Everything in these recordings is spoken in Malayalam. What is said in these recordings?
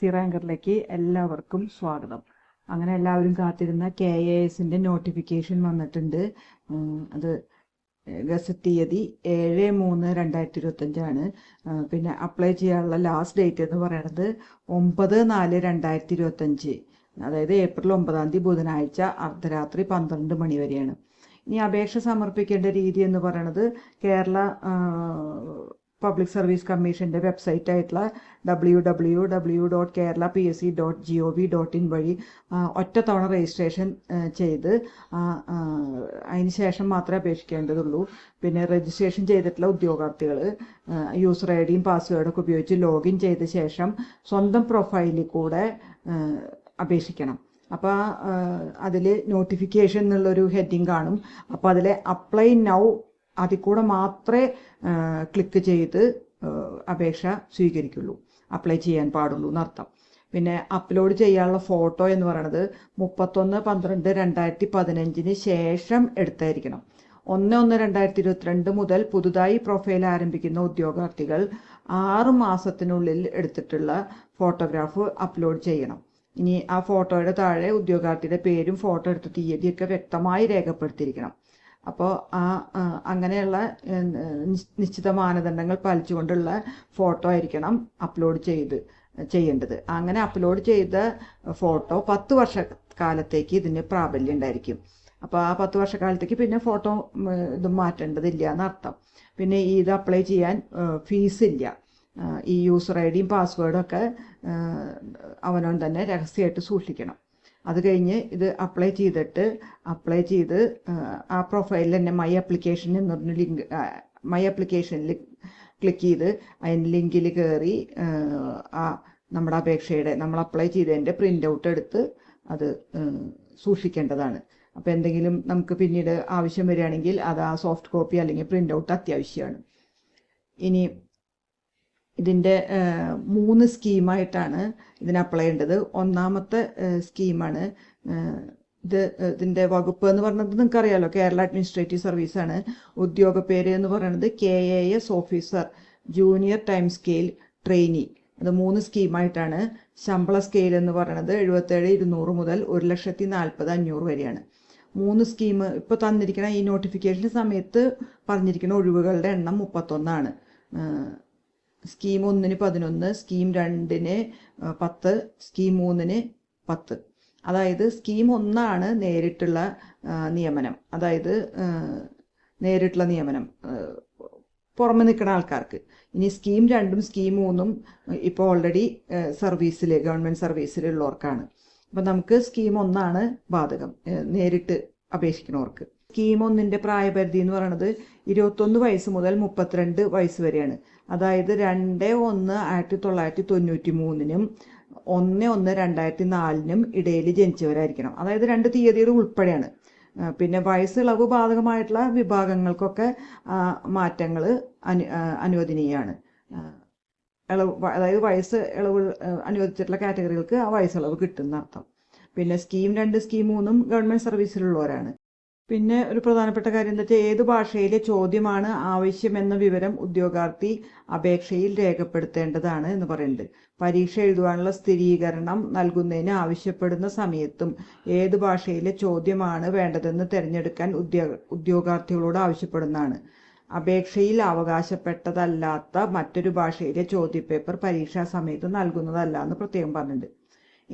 സി റാങ്കറിലേക്ക് എല്ലാവർക്കും സ്വാഗതം. അങ്ങനെ എല്ലാവരും കാത്തിരുന്ന കെ എ എസിന്റെ നോട്ടിഫിക്കേഷൻ വന്നിട്ടുണ്ട്. അത് ഗസറ്റ് തീയതി ഏഴ് മൂന്ന് രണ്ടായിരത്തി ഇരുപത്തഞ്ചാണ് പിന്നെ അപ്ലൈ ചെയ്യാനുള്ള ലാസ്റ്റ് ഡേറ്റ് എന്ന് പറയുന്നത് ഒമ്പത് നാല് രണ്ടായിരത്തി ഇരുപത്തഞ്ച് അതായത് ഏപ്രിൽ ഒമ്പതാം തീയതി ബുധനാഴ്ച അർദ്ധരാത്രി പന്ത്രണ്ട് മണി വരെയാണ്. ഇനി അപേക്ഷ സമർപ്പിക്കേണ്ട രീതി എന്ന് പറയുന്നത് കേരള പബ്ലിക് സർവീസ് കമ്മീഷന്റെ വെബ്സൈറ്റ് ആയിട്ടുള്ള W W W dot Kerala P S C dot G O V dot in വഴി ഒറ്റത്തവണ രജിസ്ട്രേഷൻ ചെയ്ത് അതിന് ശേഷം മാത്രമേ അപേക്ഷിക്കേണ്ടതുള്ളൂ. പിന്നെ രജിസ്ട്രേഷൻ ചെയ്തിട്ടുള്ള ഉദ്യോഗാർത്ഥികൾ യൂസർ ഐ ഡിയും പാസ്വേഡൊക്കെ ഉപയോഗിച്ച് ലോഗിൻ ചെയ്ത ശേഷം സ്വന്തം പ്രൊഫൈലിൽ കൂടെ അപേക്ഷിക്കണം. അപ്പോൾ അതിൽ നോട്ടിഫിക്കേഷൻ എന്നുള്ളൊരു ഹെഡിങ് കാണും. അപ്പോൾ അതിൽ അപ്ലൈ നൗ അതിൽ കൂടെ മാത്രമേ ക്ലിക്ക് ചെയ്ത് അപേക്ഷ സ്വീകരിക്കുള്ളൂ. അപ്ലൈ ചെയ്യാൻ പാടുള്ളൂ എന്നർത്ഥം. പിന്നെ അപ്ലോഡ് ചെയ്യാനുള്ള ഫോട്ടോ എന്ന് പറയുന്നത് മുപ്പത്തൊന്ന് പന്ത്രണ്ട് രണ്ടായിരത്തി പതിനഞ്ചിന് ശേഷം എടുത്തായിരിക്കണം. ഒന്ന് ഒന്ന് രണ്ടായിരത്തി ഇരുപത്തിരണ്ട് മുതൽ പുതുതായി പ്രൊഫൈൽ ആരംഭിക്കുന്ന ഉദ്യോഗാർത്ഥികൾ ആറ് മാസത്തിനുള്ളിൽ എടുത്തിട്ടുള്ള ഫോട്ടോഗ്രാഫ് അപ്ലോഡ് ചെയ്യണം. ഇനി ആ ഫോട്ടോയുടെ താഴെ ഉദ്യോഗാർത്ഥിയുടെ പേരും ഫോട്ടോ എടുത്ത തീയതിയൊക്കെ വ്യക്തമായി രേഖപ്പെടുത്തിയിരിക്കണം. അപ്പോൾ ആ അങ്ങനെയുള്ള നിശ്ചിത മാനദണ്ഡങ്ങൾ പാലിച്ചുകൊണ്ടുള്ള ഫോട്ടോ ആയിരിക്കണം അപ്ലോഡ് ചെയ്ത് ചെയ്യേണ്ടത്. അങ്ങനെ അപ്ലോഡ് ചെയ്ത ഫോട്ടോ പത്ത് വർഷക്കാലത്തേക്ക് ഇതിന് പ്രാബല്യം ഉണ്ടായിരിക്കും. അപ്പോൾ ആ പത്ത് വർഷക്കാലത്തേക്ക് പിന്നെ ഫോട്ടോ ഇത് മാറ്റേണ്ടതില്ല എന്നർത്ഥം. പിന്നെ ഇത് അപ്ലൈ ചെയ്യാൻ ഫീസ് ഇല്ല ഈ യൂസർ ഐ ഡിയും പാസ്വേഡും ഒക്കെ അവനവൻ തന്നെ രഹസ്യമായിട്ട് സൂക്ഷിക്കണം. അത് കഴിഞ്ഞ് ഇത് അപ്ലൈ ചെയ്തിട്ട് അപ്ലൈ ചെയ്ത് ആ, പ്രൊഫൈലിൽ തന്നെ മൈ അപ്ലിക്കേഷൻ എന്ന് പറഞ്ഞ ലിങ്ക് മൈ ആപ്ലിക്കേഷനിൽ ക്ലിക്ക് ചെയ്ത് അതിന് ലിങ്കിൽ കയറി ആ നമ്മുടെ അപേക്ഷയുടെ നമ്മൾ അപ്ലൈ ചെയ്തതിന്റെ പ്രിന്റ് ഔട്ട് എടുത്ത് അത് സൂക്ഷിക്കേണ്ടതാണ്. അപ്പോൾ എന്തെങ്കിലും നമുക്ക് പിന്നീട് ആവശ്യം വരികയാണെങ്കിൽ അത് ആ സോഫ്റ്റ് കോപ്പി അല്ലെങ്കിൽ പ്രിന്റ് ഔട്ട് അത്യാവശ്യമാണ്. ഇനി ഇതിന്റെ മൂന്ന് സ്കീമായിട്ടാണ് ഇതിന് അപ്ലൈ ചെയ്യേണ്ടത്. ഒന്നാമത്തെ സ്കീമാണ് ഇത് ഇതിന്റെ വകുപ്പ് എന്ന് പറഞ്ഞത് നിങ്ങൾക്ക് അറിയാലോ കേരള അഡ്മിനിസ്ട്രേറ്റീവ് സർവീസ് ആണ് ഉദ്യോഗ പേര് എന്ന് പറയുന്നത് K A S officer junior time scale trainee. അത് മൂന്ന് സ്കീമായിട്ടാണ്. ശമ്പള സ്കെയിൽ എന്ന് പറയുന്നത് എഴുപത്തേഴ് ഇരുന്നൂറ് മുതൽ ഒരു ലക്ഷത്തി നാൽപ്പത് അഞ്ഞൂറ് വരെയാണ്. മൂന്ന് സ്കീം ഇപ്പോൾ തന്നിരിക്കുന്ന ഈ നോട്ടിഫിക്കേഷൻ സമയത്ത് പറഞ്ഞിരിക്കുന്ന ഒഴിവുകളുടെ എണ്ണം മുപ്പത്തൊന്നാണ്. സ്കീം ഒന്നിന് പതിനൊന്ന് സ്കീം രണ്ടിന് പത്ത് സ്കീം മൂന്നിന് പത്ത്. അതായത് സ്കീം ഒന്നാണ് നേരിട്ടുള്ള നിയമനം. അതായത് നേരിട്ടുള്ള നിയമനം പുറമെ നിൽക്കുന്ന ആൾക്കാർക്ക്. ഇനി സ്കീം രണ്ടും സ്കീം മൂന്നും ഇപ്പോൾ ഓൾറെഡി സർവീസിൽ ഗവൺമെന്റ് സർവീസിലുള്ളവർക്കാണ് അപ്പം നമുക്ക് സ്കീം ഒന്നാണ് ബാധകം നേരിട്ട് അപേക്ഷിക്കുന്നവർക്ക്. സ്കീം ഒന്നിന്റെ പ്രായപരിധി എന്ന് പറയുന്നത് ഇരുപത്തൊന്ന് വയസ്സ് മുതൽ മുപ്പത്തിരണ്ട് വയസ്സ് വരെയാണ്. അതായത് രണ്ട് ഒന്ന് ആയിരത്തി തൊള്ളായിരത്തി തൊണ്ണൂറ്റി മൂന്നിനും ഒന്ന് ഒന്ന് രണ്ടായിരത്തി നാലിനും ഇടയിൽ ജനിച്ചവരായിരിക്കണം. അതായത് രണ്ട് തീയതികൾ ഉൾപ്പെടെയാണ്. പിന്നെ വയസ്സിളവ് ബാധകമായിട്ടുള്ള വിഭാഗങ്ങൾക്കൊക്കെ മാറ്റങ്ങൾ അനു അനുവദനീയമാണ് ഇളവ് അതായത് വയസ്സ് ഇളവ് അനുവദിച്ചിട്ടുള്ള കാറ്റഗറികൾക്ക് ആ വയസ്സിളവ് കിട്ടുന്ന അർത്ഥം. പിന്നെ സ്കീം രണ്ട് സ്കീം മൂന്നും ഗവൺമെന്റ് സർവീസിലുള്ളവരാണ്. പിന്നെ ഒരു പ്രധാനപ്പെട്ട കാര്യം എന്താ വെച്ചാൽ ഏത് ഭാഷയിലെ ചോദ്യമാണ് ആവശ്യമെന്ന വിവരം ഉദ്യോഗാർത്ഥി അപേക്ഷയിൽ രേഖപ്പെടുത്തേണ്ടതാണ് എന്ന് പറയുന്നുണ്ട്. പരീക്ഷ എഴുതുവാനുള്ള സ്ഥിരീകരണം നൽകുന്നതിന് ആവശ്യപ്പെടുന്ന സമയത്തും ഏത് ഭാഷയിലെ ചോദ്യമാണ് വേണ്ടതെന്ന് തിരഞ്ഞെടുക്കാൻ ഉദ്യോഗ ഉദ്യോഗാർത്ഥികളോട് ആവശ്യപ്പെടുന്നതാണ്. അപേക്ഷയിൽ അവകാശപ്പെട്ടതല്ലാത്ത മറ്റൊരു ഭാഷയിലെ ചോദ്യപേപ്പർ പരീക്ഷാ സമയത്ത് നൽകുന്നതല്ല എന്ന് പ്രത്യേകം പറഞ്ഞിട്ടുണ്ട്.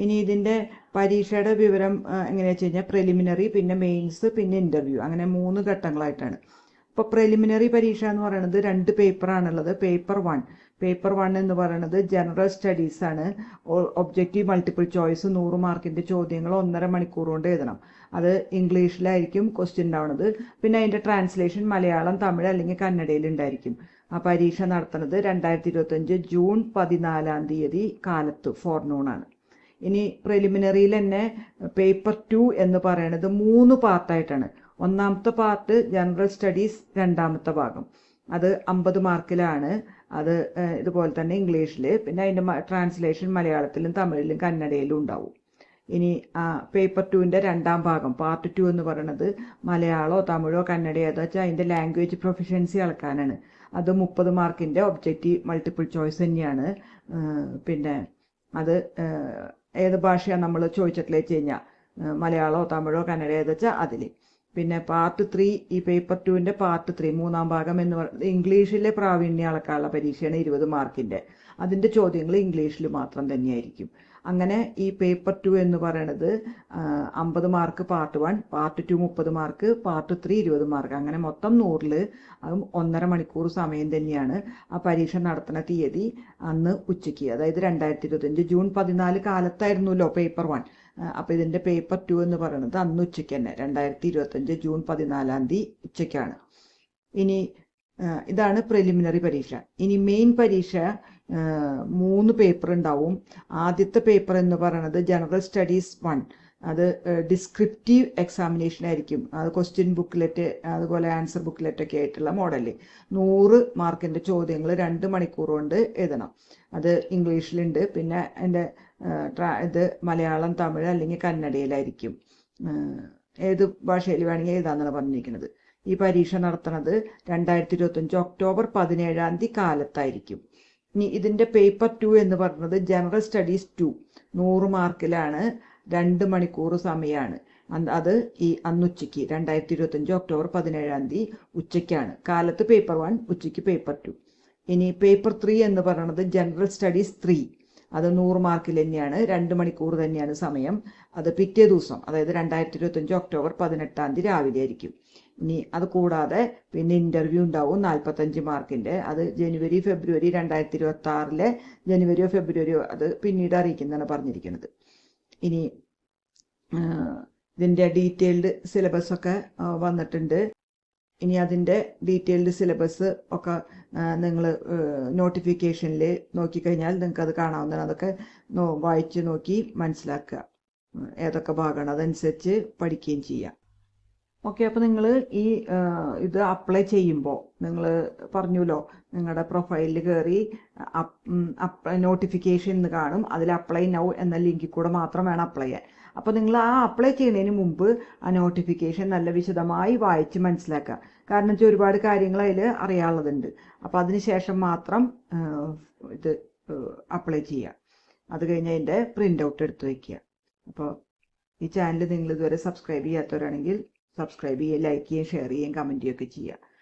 ഇനി ഇതിന്റെ പരീക്ഷയുടെ വിവരം എങ്ങനെയാണെന്ന് വെച്ച് കഴിഞ്ഞാൽ പ്രിലിമിനറി പിന്നെ മെയിൻസ് പിന്നെ ഇന്റർവ്യൂ അങ്ങനെ മൂന്ന് ഘട്ടങ്ങളായിട്ടാണ്. ഇപ്പോൾ പ്രിലിമിനറി പരീക്ഷ എന്ന് പറയുന്നത് രണ്ട് പേപ്പറാണുള്ളത് പേപ്പർ വൺ പേപ്പർ വൺ എന്ന് പറയുന്നത് ജനറൽ സ്റ്റഡീസ് ആണ്. ഒബ്ജക്റ്റീവ് മൾട്ടിപ്പിൾ ചോയ്സ് നൂറ് മാർക്കിന്റെ ചോദ്യങ്ങൾ ഒന്നര മണിക്കൂർ കൊണ്ട് എഴുതണം. അത് ഇംഗ്ലീഷിലായിരിക്കും ക്വസ്റ്റ്യൻ ഉണ്ടാവുന്നത് പിന്നെ അതിന്റെ ട്രാൻസ്ലേഷൻ മലയാളം തമിഴ് അല്ലെങ്കിൽ കന്നഡയിൽ ഉണ്ടായിരിക്കും. ആ പരീക്ഷ നടത്തുന്നത് രണ്ടായിരത്തി ഇരുപത്തഞ്ച് ജൂൺ പതിനാലാം തീയതി കാലത്ത് ഫോർനൂണാണ് ഇനി പ്രിലിമിനറിയിൽ തന്നെ പേപ്പർ ടു എന്ന് പറയുന്നത് മൂന്ന് പാർട്ടായിട്ടാണ് ഒന്നാമത്തെ പാർട്ട് ജനറൽ സ്റ്റഡീസ് രണ്ടാമത്തെ ഭാഗം. അത് അമ്പത് മാർക്കിലാണ് അത് ഇതുപോലെ തന്നെ ഇംഗ്ലീഷിൽ പിന്നെ അതിന്റെ ട്രാൻസ്ലേഷൻ മലയാളത്തിലും തമിഴിലും കന്നഡയിലും ഉണ്ടാവും. ഇനി ആ പേപ്പർ ടുവിന്റെ രണ്ടാം ഭാഗം പാർട്ട് ടു എന്ന് പറയുന്നത് മലയാളമോ തമിഴോ കന്നഡയോ ഏതാ വെച്ചാൽ അതിന്റെ ലാംഗ്വേജ് പ്രൊഫഷൻസി അളക്കാനാണ്. അത് മുപ്പത് മാർക്കിന്റെ ഒബ്ജക്റ്റീവ് മൾട്ടിപ്പിൾ ചോയ്സ് തന്നെയാണ്. പിന്നെ അത് ഏത് ഭാഷയാണ് നമ്മൾ ചോദിച്ചിട്ടില്ല വെച്ച് കഴിഞ്ഞാൽ മലയാളമോ തമിഴോ കന്നഡ ഏത് വെച്ചാൽ അതിൽ. പിന്നെ പാർട്ട് ത്രീ ഈ പേപ്പർ ടുവിന്റെ പാർട്ട് ത്രീ മൂന്നാം ഭാഗം എന്ന് പറയുന്നത് ഇംഗ്ലീഷിലെ പ്രാവീണ്യ അളക്കാനുള്ള പരീക്ഷയാണ് ഇരുപത് മാർക്കിന്റെ അതിന്റെ ചോദ്യങ്ങൾ ഇംഗ്ലീഷിൽ മാത്രം തന്നെയായിരിക്കും. അങ്ങനെ ഈ പേപ്പർ ടു എന്ന് പറയുന്നത് അമ്പത് mark part one part two മുപ്പത് മാർക്ക് പാർട്ട് ത്രീ ഇരുപത് മാർക്ക് അങ്ങനെ മൊത്തം നൂറിൽ അതും ഒന്നര മണിക്കൂർ സമയം തന്നെയാണ് ആ പരീക്ഷ നടത്തുന്ന തീയതി അന്ന് ഉച്ചയ്ക്ക്. അതായത് രണ്ടായിരത്തി ഇരുപത്തഞ്ച് ജൂൺ പതിനാല് കാലത്തായിരുന്നല്ലോ പേപ്പർ വൺ അപ്പോൾ ഇതിന്റെ പേപ്പർ ടു എന്ന് പറയുന്നത് അന്ന് ഉച്ചയ്ക്ക് തന്നെ രണ്ടായിരത്തി ഇരുപത്തഞ്ച് ജൂൺ പതിനാലാം തീയതി ഉച്ചയ്ക്കാണ്. ഇനി ഇതാണ് പ്രിലിമിനറി പരീക്ഷ. ഇനി മെയിൻ പരീക്ഷ മൂന്ന് പേപ്പർ ഉണ്ടാവും. ആദ്യത്തെ പേപ്പർ എന്ന് പറയുന്നത് ജനറൽ സ്റ്റഡീസ് വൺ അത് ഡിസ്ക്രിപ്റ്റീവ് എക്സാമിനേഷൻ ആയിരിക്കും. അത് ക്വസ്റ്റ്യൻ ബുക്കിലെറ്റ് അതുപോലെ ആൻസർ ബുക്കിലെറ്റ് ഒക്കെ ആയിട്ടുള്ള മോഡൽ നൂറ് മാർക്കിന്റെ ചോദ്യങ്ങൾ രണ്ട് മണിക്കൂർ കൊണ്ട് എഴുതണം. അത് ഇംഗ്ലീഷിലുണ്ട്. പിന്നെ എന്റെ ഇത് മലയാളം തമിഴ് അല്ലെങ്കിൽ കന്നഡയിലായിരിക്കും. ഏത് ഭാഷയിൽ വേണമെങ്കിൽ എഴുതാന്നാണ് പറഞ്ഞിരിക്കുന്നത്. ഈ പരീക്ഷ നടത്തുന്നത് രണ്ടായിരത്തി ഇരുപത്തഞ്ച് ഒക്ടോബർ പതിനേഴാം തീയതി കാലത്തായിരിക്കും. ഇനി ഇതിന്റെ പേപ്പർ ടു എന്ന് പറഞ്ഞത് ജനറൽ സ്റ്റഡീസ് ടു നൂറ് മാർക്കിലാണ് രണ്ട് മണിക്കൂർ സമയമാണ് അത് ഈ അന്നുച്ചയ്ക്ക് രണ്ടായിരത്തി ഇരുപത്തഞ്ച് ഒക്ടോബർ പതിനേഴാം തീയതി ഉച്ചയ്ക്കാണ്. കാലത്ത് പേപ്പർ വൺ ഉച്ചയ്ക്ക് പേപ്പർ ടു ഇനി പേപ്പർ ത്രീ എന്ന് പറയുന്നത് ജനറൽ സ്റ്റഡീസ് ത്രീ അത് നൂറ് മാർക്കിൽ തന്നെയാണ് രണ്ട് മണിക്കൂർ തന്നെയാണ് സമയം. അത് പിറ്റേ ദിവസം അതായത് രണ്ടായിരത്തി ഇരുപത്തഞ്ച് ഒക്ടോബർ പതിനെട്ടാം തീയതി രാവിലെ ആയിരിക്കും. ഇനി അത് കൂടാതെ പിന്നെ ഇന്റർവ്യൂ ഉണ്ടാവും നാൽപ്പത്തഞ്ച് മാർക്കിന്റെ. അത് ജനുവരി ഫെബ്രുവരി രണ്ടായിരത്തി ഇരുപത്തി ആറിലെ ജനുവരിയോ ഫെബ്രുവരിയോ അത് പിന്നീട് അറിയിക്കുന്നതാണ് പറഞ്ഞിരിക്കുന്നത്. ഇനി ഇതിന്റെ ഡീറ്റെയിൽഡ് സിലബസ് ഒക്കെ വന്നിട്ടുണ്ട്. ഇനി അതിന്റെ ഡീറ്റെയിൽഡ് സിലബസ് ഒക്കെ നിങ്ങൾ നോട്ടിഫിക്കേഷനിൽ നോക്കിക്കഴിഞ്ഞാൽ നിങ്ങൾക്ക് അത് കാണാവുന്നതാണ്. അതൊക്കെ വായിച്ചു നോക്കി മനസ്സിലാക്കുക. ഏതൊക്കെ ഭാഗമാണ് അതനുസരിച്ച് പഠിക്കുകയും ചെയ്യാം ഓക്കെ അപ്പോൾ നിങ്ങൾ ഈ ഇത് അപ്ലൈ ചെയ്യുമ്പോൾ നിങ്ങൾ പറഞ്ഞല്ലോ നിങ്ങളുടെ പ്രൊഫൈലിൽ കയറി നോട്ടിഫിക്കേഷൻ എന്ന് കാണും. അതിൽ അപ്ലൈ നൗ എന്ന ലിങ്കിൽ കൂടെ മാത്രം വേണം അപ്ലൈ ചെയ്യാൻ. അപ്പോൾ നിങ്ങൾ ആ അപ്ലൈ ചെയ്യുന്നതിന് മുമ്പ് ആ നോട്ടിഫിക്കേഷൻ നല്ല വിശദമായി വായിച്ച് മനസ്സിലാക്കുക. കാരണം വെച്ചാൽ ഒരുപാട് കാര്യങ്ങൾ അതിൽ അറിയാനുള്ളതുണ്ട്. അപ്പോൾ അതിന് ശേഷം മാത്രം ഇത് അപ്ലൈ ചെയ്യുക. അത് കഴിഞ്ഞ് അതിന്റെ പ്രിന്റ് ഔട്ട് എടുത്ത് വയ്ക്കുക അപ്പോൾ ഈ ചാനൽ നിങ്ങൾ ഇതുവരെ സബ്സ്ക്രൈബ് ചെയ്യാത്തവരാണെങ്കിൽ സബ്സ്ക്രൈബ് ചെയ്യുക ലൈക്ക് ചെയ്യുക ഷെയർ ചെയ്യുകയും കമന്റ് ചെയ്യുകയൊക്കെ ചെയ്യുക.